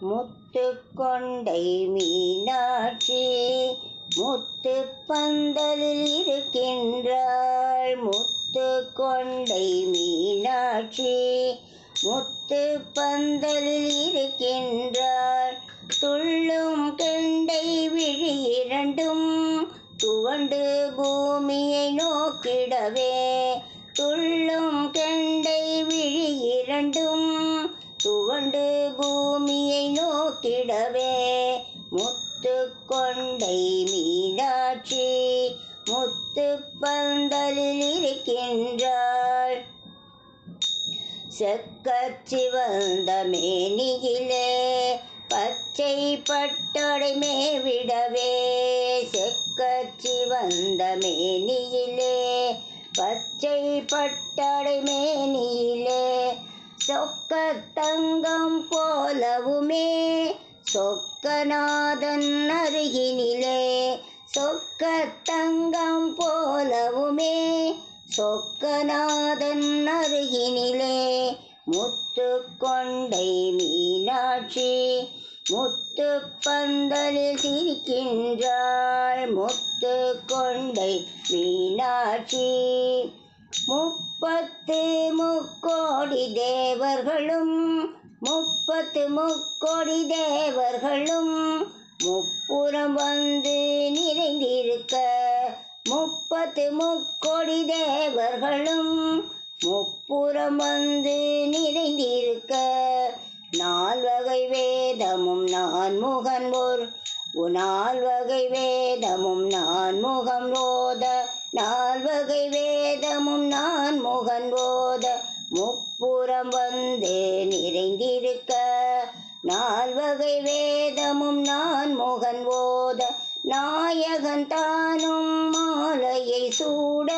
முத்து கொண்டை மீனாட்சி முத்து பந்தலில் இருக்கின்றாள். முத்து கொண்டை மீனாட்சி முத்து பந்தலில் இருக்கின்றாள். துள்ளும் கெண்டை விழி இரண்டும் துவண்டு பூமியை நோக்கிடவே துள்ளும் நோக்கிடவே முத்து கொண்டை மீனாட்சி முத்து பந்தலில் இருக்கின்றாள். செக்கச்சி வந்த மேனியிலே பச்சை பட்டடை மேவிடவே செக்கச்சி வந்த மேனியிலே பச்சை பட்டடை மேனியிலே சொக்க தங்கம் போலவுமே. சொக்கநாதன் அருகினிலே சொக்க தங்கம் போலவுமே. சொக்கநாதன் அருகினிலே முத்து கொண்டை மீனாட்சி முத்து பந்தலில் சிரிக்கின்றாள் முத்து கொண்டை மீனாட்சி. முப்பத்து முக்கோடி தேவர்களும் முப்பத்து முக்கோடி தேவர்களும் முப்புறம் வந்து நிறைந்திருக்க முப்பத்து முக்கோடி தேவர்களும் முப்புறம் வந்து நிறைந்திருக்க. நால்வகை வேதமும் நான் முகன் ஒரு வகை வேதமும் நான் முகம் ஓத நால்வகை வேதமும் நான் முகன் போத முப்புறம் வந்து நிறைந்திருக்க. நால்வகை வேதமும் நான் முகன் போத நாயகன் தானும் மாலையை சூட.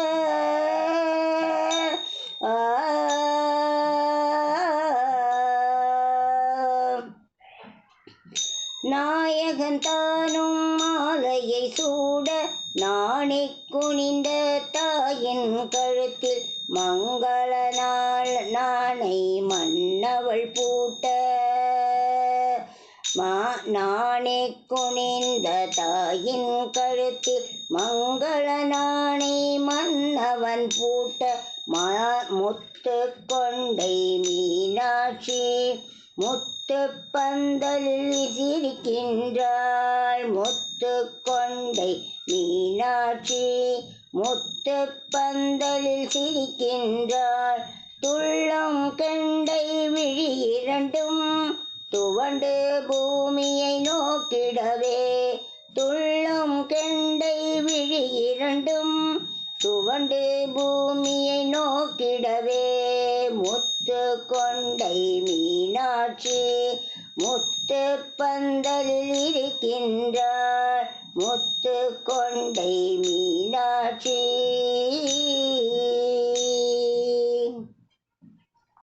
நாயகன் தானும் மாலையை சூட. நாணி குனிந்த தாயின் கழுத்தில் மங்கள நாள் நாணை மன்னவள் பூட்ட. மா நாணி குனிந்த தாயின் கழுத்தில் மங்கள நாணை மன்னவன் பூட்ட. மா முத்து கொண்டை மீனாட்சி முத்து பந்தலில் சிரிக்கின்றார் முத்து கொண்டை மீனாட்சி முத்து பந்தலில் சிரிக்கின்றாள். துள்ளம் கெண்டை விழி இரண்டும் துவண்டு பூமியை நோக்கிடவே. துள்ளும் கெண்டை விழி இரண்டும் துவண்டு பூமியை நோக்கிடவே. முத்து கொண்டை மீனாட்சி முத்து பந்தலில் இருக்கின்றார். முத்து கொண்டை மீனாட்சி.